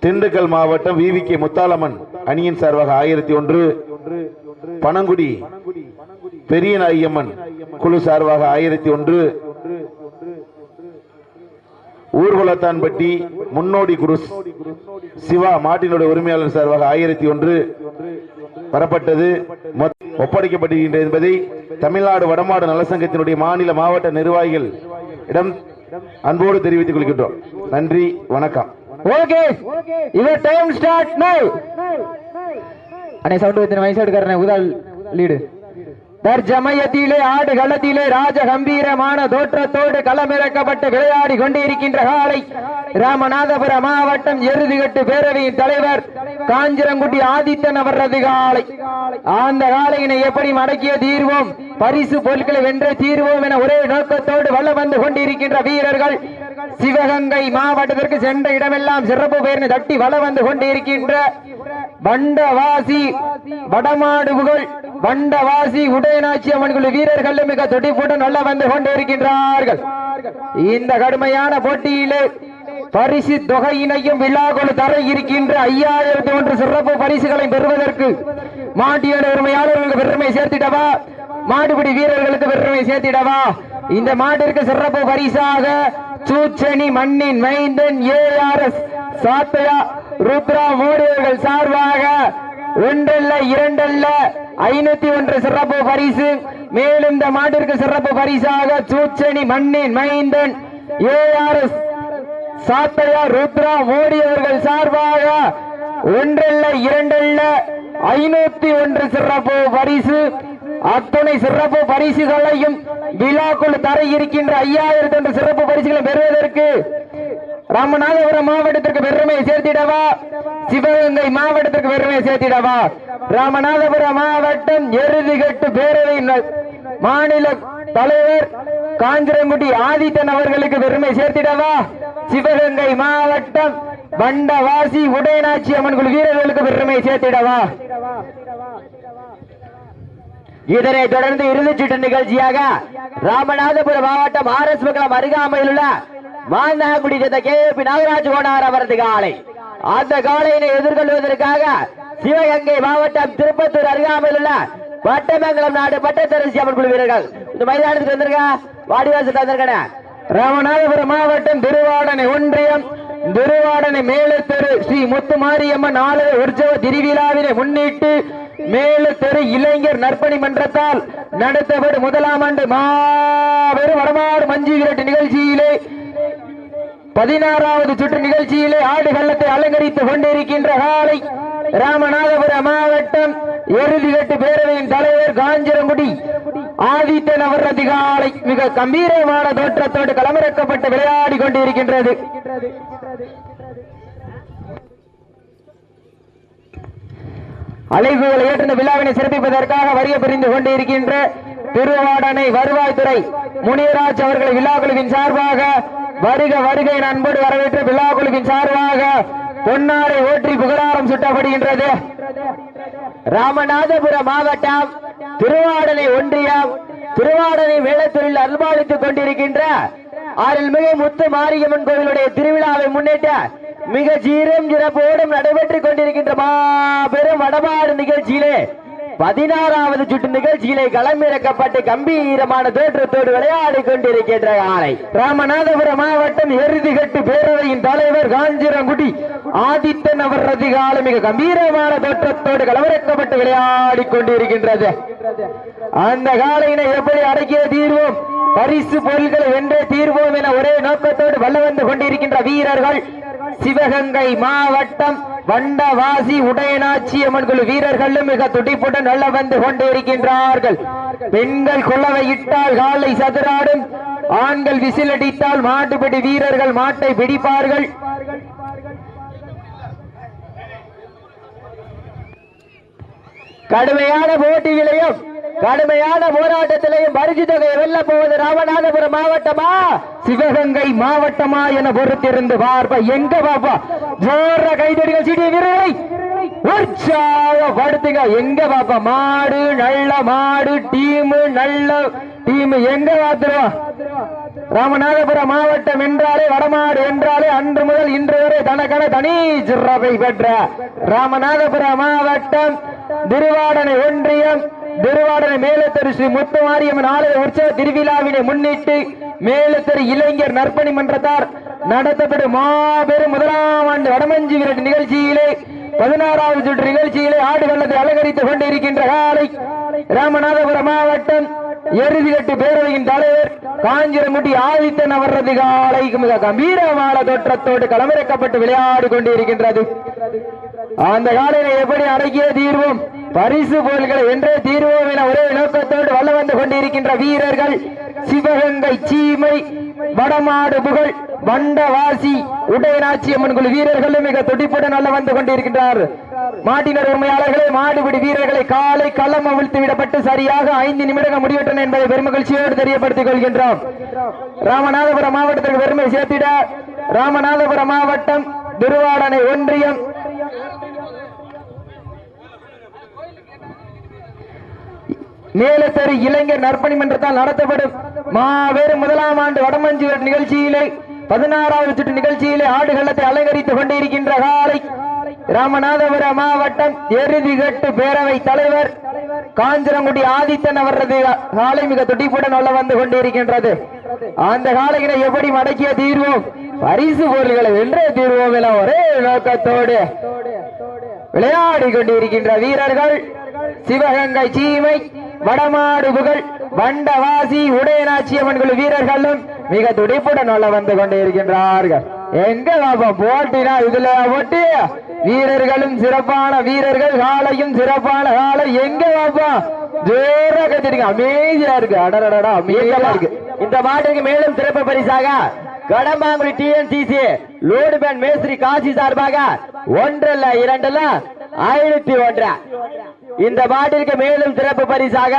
திண்டுக்கல் மாவட்டம் விவிகே முத்தாலம்மன் அணியின் சார்பாக ஆயிரத்தி ஒன்று. பனங்குடி பெரிய நாயம்மன் குழு சார்பாக ஆயிரத்தி ஒன்று. ஊர்குலத்தான்பட்டி முன்னோடி குருஸ் சிவா மாட்டினுடைய உரிமையாளர் சார்பாக ஆயிரத்தி ஒன்று. பெறப்பட்டது மொத்- ஒப்படைக்கப்படுகின்றது என்பதை தமிழ்நாடு வடமாடு நலசங்கத்தினுடைய மாநில மாவட்ட நிர்வாகிகள் இடம் அன்போடு தெரிவித்துக் கொள்கின்றோம். நன்றி வணக்கம். ஓகே. இவர் டைம் ஸ்டார்ட் நவ் அண்ணே சவுண்ட் வைத்து வயசு உதால் லீடு தற்சமயத்திலே ஆடு களத்திலே ராஜ கம்பீரமான தோற்றத்தோடு களமிறக்கப்பட்டு விளையாடி கொண்டிருக்கின்ற காலை ராமநாதபுரம் மாவட்டம் எருதுகட்டு பேரவையின் தலைவர் காஞ்சிரங்குட்டி ஆதித்தன் அவரது காலை. அந்த காலையினை எப்படி மடக்கிய தீர்வோம்? பரிசு பொருட்களை வென்றே தீர்வோம் என ஒரே நோக்கத்தோடு வல்ல வந்து கொண்டிருக்கின்ற வீரர்கள் சிவகங்கை மாவட்டத்திற்கு சென்ற இடமெல்லாம் சிறப்பு பெயர்ந்து தட்டி வள வந்து கொண்டிருக்கின்ற வண்டவாசி வடமாடுபுகள் வண்டவாசி உடையநாச்சி அம்மன் குழு வீரர்கள் மிக துடிப்புடன் நல்ல வந்து கொண்டிருக்கின்றார்கள். இந்த கடுமையான போட்டியிலே பரிசு தொகையினையும் விழாக்குழு தர இருக்கின்ற ஐயாயிரத்தி ஒன்று சிறப்பு பரிசுகளை பெறுவதற்கு மாட்டியோட உரிமையாளர்களுக்கு பெருமை சேர்த்திடவா? மாடுபிடி வீரர்களுக்கு பெருமை சேர்த்திடவா? இந்த மாட்டிற்கு சிறப்பு பரிசாக சூச்சனி மண்ணின் மைந்தன் ஏஆர்எஸ் சாத்தையா ருத்ரா மோடியர்கள் சார்பாக ஒன்றல்ல இரண்டல்ல. ஐநூத்தி ஒன்று சிறப்பு பரிசு. மேலும் இந்த மாட்டிற்கு சிறப்பு பரிசாக சூச்சனி மண்ணின் மைந்தன் ஏஆர்எஸ் சாத்தையா ருத்ரா மோடி அவர்கள் சார்பாக ஒன்றல்ல இரண்டல்ல. ஐநூத்தி ஒன்று சிறப்பு பரிசு. அத்துணை சிறப்பு பரிசுகளையும் விழாக்குள் தர இருக்கின்ற ஐயாயிரத்தி ஒன்று சிறப்பு பரிசுகளை பெறுவதற்கு ராமநாதபுரம் மாவட்டத்திற்கு பெருமையை சேர்த்திடவா? சிவகங்கை மாவட்டத்திற்கு பெருமையை சேர்த்திடவா? ராமநாதபுரம் மாவட்டம் எருதுகட்டு பேரவை மாநில தலைவர் காஞ்சிரங்குடி ஆதித்தன் அவர்களுக்கு பெருமை சேர்த்திடவா? சிவகங்கை மாவட்டம் வண்டவாசி உடையநாச்சி அம்மன் குழு வீரர்களுக்கு பெருமை சேர்த்திடவா? இதனைத் தொடர்ந்து இறுதிச்சீட்டு நிகழ்ச்சியாக ராமநாதபுரம் மாவட்டம் ஆர் எஸ் மங்கலம் அருகாமையில் உள்ள மாந்தாங்குடி சேர்ந்த பி நாகராஜ் கோனார் அவரது காலை. அந்த காலையினை எதிர்கொள்வதற்காக சிவகங்கை மாவட்டம் திருப்பத்தூர் அருகாமையில் உள்ள பட்டமங்கலம் நாடு பட்டத்தரசி அம்மன் குழு வீரர்கள். இந்த மைதானத்துக்கு வந்திருக்க? வாடிவாசல் வந்திருக்கேன். ராமநாதபுரம் மாவட்டம் திருவாடனை ஒன்றியம் திருவாடனை மேலத்தெரு ஸ்ரீ முத்துமாரியம்மன் ஆலய உற்சவ திருவிழாவினை முன்னிட்டு மேலத்தெரு இளைஞர் நற்பணி மன்றத்தால் நடத்தப்படும் முதலாம் ஆண்டு மாபெரும் வடமாறு மஞ்சு விரட்டு நிகழ்ச்சியிலே பதினாறாவது சுற்று நிகழ்ச்சியிலே ஆடு கள்ளத்தை அலங்கரித்துக் கொண்டிருக்கின்ற காலை ராமநாதபுரம் மாவட்டம் எருதிகட்டு பேரவையின் தலைவர் காஞ்சிரங்குடி ஆதித்தன் அவரது காலை மிக கம்பீரமான தோற்றத்தோடு களமிறக்கப்பட்டு விளையாடி கொண்டிருக்கின்றது. அழைப்புகளை ஏற்றின விழாவினை சிறப்பிப்பதற்காக வரிய புரிந்து கொண்டிருக்கின்ற திருவாடனை வருவாய்த்துறை முனியராஜ் அவர்களை விழா குழுவின் சார்பாக வருக வருகை என அன்போடு வரவேற்று விழா குழுவின் சார்பாக பொன்னாரை ஓற்றி புகழாரம் சுட்டப்படுகின்றது. ராமநாதபுரம் மாவட்டம் திருவாடனை ஒன்றியம் திருவாடனை மேலத்தூரில் அன்பாளித்துக் கொண்டிருக்கின்ற அருள்மிகு முத்து மாரியம்மன் கோவிலுடைய திருவிழாவை முன்னிட்டு மிக சீரம் சிறப்போடும் நடைபெற்றுக் கொண்டிருக்கின்ற மாபெரும் வடபாடு நிகழ்ச்சியிலே பதினாறாவது சுற்று நிகழ்ச்சியிலே களமிறக்கப்பட்டு கம்பீரமான தோற்றத்தோடு விளையாடி கொண்டிருக்கின்ற ஆலை ராமநாதபுரம் மாவட்டம் எருதிகட்டு பேரவையின் தலைவர் காஞ்சிரங்குடி. ஆதித்தன் அவரது காலம் மிக கம்பீரமான தோற்றத்தோடு களமிறக்கப்பட்டு விளையாடி கொண்டிருக்கின்றது. அந்த காலையினை எப்படி அடக்கிய தீர்வோம்? பரிசு பொருள்களை வென்றே தீர்வோம் என ஒரே நோக்கத்தோடு வல்ல வந்து கொண்டிருக்கின்ற வீரர்கள். சிவகங்கை மாவட்டம் வண்டவாசி உடையநாச்சி அம்மன் குழு வீரர்களும் மிக துடிப்புடன் நல்ல வந்து கொண்டிருக்கின்றார்கள். பெண்கள் குள்ளவை இட்டால் காலை சதுராடும் ஆண்கள் விசிலடித்தால் மாட்டுப்பிடி வீரர்கள் மாட்டை பிடிப்பார்கள். கடுமையான போட்டிகளையும் கடுமையான போராட்டத்திலையும் பரிசு தொகையை வெல்ல போவது ராமநாதபுரம் மாவட்டமா? சிவகங்கை மாவட்டமா என பொறுத்திருந்து பார்ப்ப. எங்க பாப்பா ஜோர கைதடிகள் சீடிய வீரரை உற்சாகப்படுத்துங்க. எங்க பாப்பா மாடு நல்ல மாடு டீம் நல்ல டீம். எங்க பாத்துருவோம் ராமநாதபுரம் மாவட்டம் என்றாலே வடமாடு என்றாலே அன்று முதல் இன்று வரை தனக்கென தனி சிறப்பை பெற்ற ராமநாதபுரம் மாவட்டம் திருவாடனை ஒன்றியம் திருவாடனை மேலத்தரு ஸ்ரீ முத்துமாரியம்மன் ஆலய உற்சவ திருவிழாவினை முன்னிட்டு மேலத்தரு இளைஞர் நற்பணி மன்றத்தார் நடத்தப்படும் மாபெரும் முதலாம் ஆண்டு வடமஞ்சி விரட்டு நிகழ்ச்சியிலே பதினாறாவது சுற்று நிகழ்ச்சியிலே ஆடு வெள்ளத்தை அலங்கரித்துக் கொண்டிருக்கின்ற காலை ராமநாதபுரம் மாவட்டம் எருதிகட்டு பேரவையின் தலைவர் காஞ்சிரமுட்டி ஆதித்தன் அவரது காலை மிக கம்பீரமான தோற்றத்தோடு களமிறக்கப்பட்டு விளையாடி கொண்டிருக்கின்றது. அந்த காலையில எப்படி அடக்கிய தீர்வும்? பரிசு பொருள்களை வென்றே தீர்வோம் என ஒரே நோக்கத்தோடு வல்ல வந்து கொண்டிருக்கின்ற வீரர்கள் சிவகங்கை சீமை வடமாடு புகழ் வண்டவாசி உடையநாச்சி அம்மன் குழு வீரர்களும் மிக துடிப்புடன் அல்ல வந்து கொண்டிருக்கின்றார். மாட்டினர் உரிமையாளர்களை மாடுபிடி வீரர்களை காலை களம் அவிழ்த்து விடப்பட்டு சரியாக ஐந்து நிமிடங்கள் முடிவற்றன என்பதை பெருமகிழ்ச்சியோடு தெரியப்படுத்திக் கொள்கின்றோம். ராமநாதபுரம் மாவட்டத்திற்கு பெருமை சேர்த்திட ராமநாதபுரம் மாவட்டம் திருவாடனை ஒன்றியம் மேலசரி இளைஞர் நற்பணி மன்றத்தால் நடத்தப்படும் மாபெரும் முதலாம் ஆண்டு வடமஞ்சி நிகழ்ச்சியிலே பதினாறாவது சுற்று நிகழ்ச்சியிலே ஆடுகளத்தை அலங்கரித்துக் கொண்டிருக்கின்ற காலை ராமநாதபுரம் மாவட்டம் எருதிகட்டு பேரவை தலைவர் காஞ்சிரங்குடி ஆதித்தன் அவரது காலை மிக துடிப்புடன் உள்ள வந்து கொண்டிருக்கின்றது. அந்த காலையினை எப்படி மடக்கிய தீர்வோம்? பரிசு பொருள்களை வென்றே தீர்வோம் என ஒரே நோக்கத்தோடு விளையாடி கொண்டிருக்கின்ற வீரர்கள். சிவகங்கை சீமை வடமாடு புகழ் வண்டவாசி உடையநாச்சியம்மன் குழு வீரர்களும் மிக துடிப்புடன் உள்ள வந்து கொண்டிருக்கின்றார்கள். எங்க பாப்பா போட்டினா இதுல போட்டி வீரர்களும் சிறப்பான வீரர்கள் காலையும் சிறப்பான காலை எங்க பாப்பா? ஜோரா கத்திருக்க. அமைதியா இருக்கு. அடடடா அமைதியா இருக்கு. இந்த மாட்டுக்கு மேலும் சிறப்பு பரிசாக கடம்பாங்குடி டிஎன்சிசி லோடு பேன் மேஸ்திரி காசி சார்பாக ஒன்றல்ல இரண்டல்ல ஐநூத்தி ஒன்று இந்த மாட்டிற்கு மேலும் சிறப்பு பரிசாக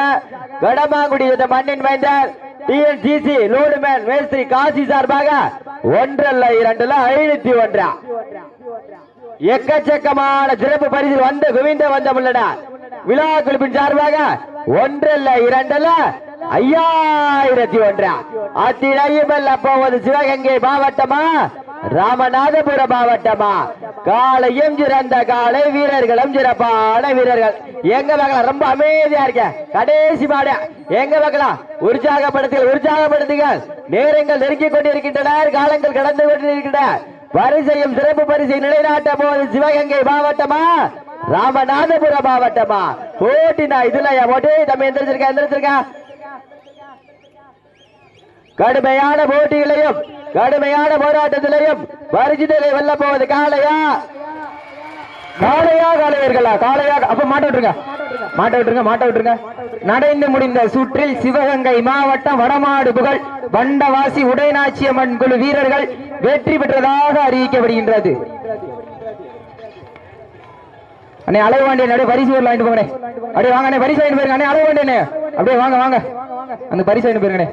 கடம்பாங்குடி இந்த மண்ணின் மைந்தர் டிஎன்சிசி லோடு மேன் மேஸ்திரி காசி சார்பாக ஒன்றல்ல இரண்டல்ல ஐநூத்தி ஒன்று எக்கச்சக்கமான சிறப்பு பரிசு வந்த குவிந்த வந்த முள்ளடா விழா குழுப்பின் சார்பாக ஒன்றல்ல இரண்டல்ல ஐயாயிரத்தி ஒன்றா. அத்திரையுமல்ல போவது சிவகங்கை மாவட்டமா? ராமநாதபுரம் மாவட்டமா? காலையும் சிறந்த காலை வீரர்களும் சிறப்பான வீரர்கள். எங்க பார்க்கலாம் ரொம்ப அமைதியா இருக்க. கடைசி மாடு எங்க பார்க்கலாம் உற்சாகப்படுத்துங்கள் உற்சாகப்படுத்துங்கள். நேரங்கள் நெருங்கிக் கொண்டிருக்கின்றன காலங்கள் கடந்து கொண்டிருக்கின்றன. வரிசையும் சிறப்பு பரிசை நிலைநாட்ட போது சிவகங்கை மாவட்டமா? ராமநாதபுரம் மாவட்டமா? போட்டினா இதுல போட்டி. நம்ம எந்திரிச்சிருக்க எந்திரிச்சிருக்க? கடுமையான போட்டிகளையும் கடுமையான போராட்டத்திலையும் வருஜிதலை வெல்ல போவது காளையா? காளையா காளையர்களா? காளையா அப்ப மாட்ட விட்டுருங்க. மாட்ட விட்டுருங்க மாட்ட விட்டுருங்க. நடந்து முடிந்த சுற்றில் சிவகங்கை மாவட்டம் வடமாடு புகழ் வண்டவாசி உடைநாச்சியம்மன் குழு வீரர்கள் வெற்றி பெற்றதாக அறிவிக்கப்படுகின்றது. அண்ணே அளவாண்டிய அப்படியே பரிசு ஊர்ல வாங்கிட்டு போங்கண்ணே. அப்படியே வாங்க அண்ணே பரிசு வாங்கிட்டு போயிருங்க அண்ணே அளவாண்டியண்ணே அப்படியே வாங்க வாங்க. அந்த பரிசு வாங்கிட்டு போயிருங்கண்ணே